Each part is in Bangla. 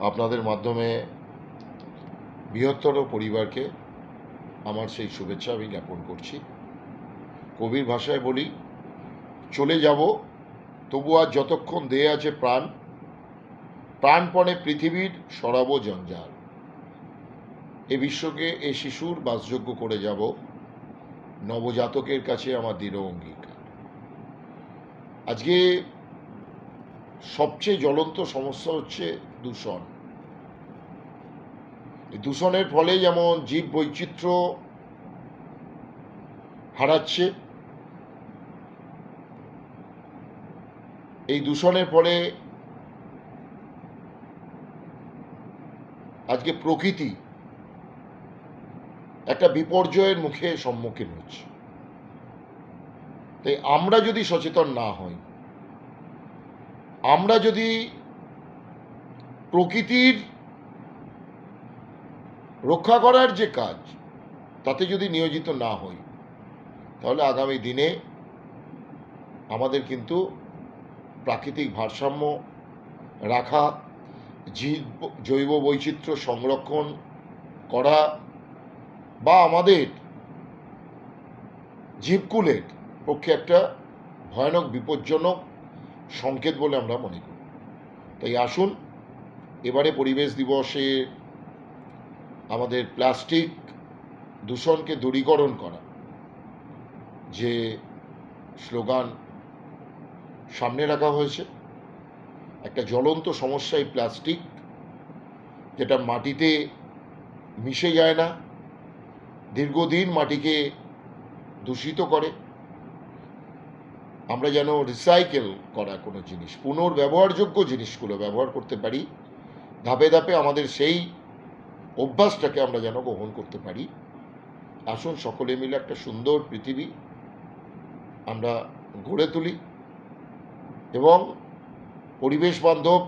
আপনাদের মাধ্যমে বৃহত্তর পরিবারকে আমার সেই শুভেচ্ছা আমি জ্ঞাপন করছি। কবির ভাষায় বলি, চলে যাব, তবু আর যতক্ষণ দেহে আছে প্রাণ, প্রাণপণে পৃথিবীর সরাবো জঞ্জাল। এ বিশ্বকে এ শিশুর বাসযোগ্য করে যাব, নবজাতকের কাছে আমার দৃঢ় অঙ্গীকার। আজকে সবচেয়ে জ্বলন্ত সমস্যা হচ্ছে দূষণ। দূষণের ফলে যেমন জীব বৈচিত্র্য হারাচ্ছে। এই দূষণের ফলে আজকে প্রকৃতি একটা বিপর্যয়ের মুখে সম্মুখীন হচ্ছে। তাই আমরা যদি সচেতন না হই, আমরা যদি প্রকৃতির রক্ষা করার যে কাজ, তাতে যদি নিয়োজিত না হই, তাহলে আগামী দিনে আমাদের কিন্তু প্রাকৃতিক ভারসাম্য রাখা, জীব, জৈব বৈচিত্র্য সংরক্ষণ করা বা আমাদের জীবকুলের পক্ষে একটা ভয়ানক, বিপজ্জনক সংকেত বলে আমরা মনে করি। তাই আসুন এবারে পরিবেশ দিবসে আমাদের প্লাস্টিক দূষণকে দূরীকরণ করা, যে স্লোগান সামনে রাখা হয়েছে। একটা জ্বলন্ত সমস্যা এই প্লাস্টিক, যেটা মাটিতে মিশে যায় না, দীর্ঘদিন মাটিকে দূষিত করে। আমরা যেন রিসাইকেল করা কোনো জিনিস, পুনর্ব্যবহারযোগ্য জিনিসগুলো ব্যবহার করতে পারি ধাপে ধাপে আমাদের সেই অভ্যাসটাকে আমরা যেন গ্রহণ করতে পারি। আসুন সকলে মিলে একটা সুন্দর পৃথিবী আমরা গড়ে তুলি এবং পরিবেশ বান্ধব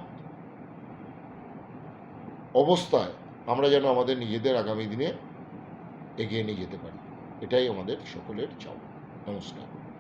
অবস্থায় আমরা যেন আমাদের নিজেদের আগামী দিনে এগিয়ে নিয়ে যেতে পারি। এটাই আমাদের সকলের চাওয়া। নমস্কার।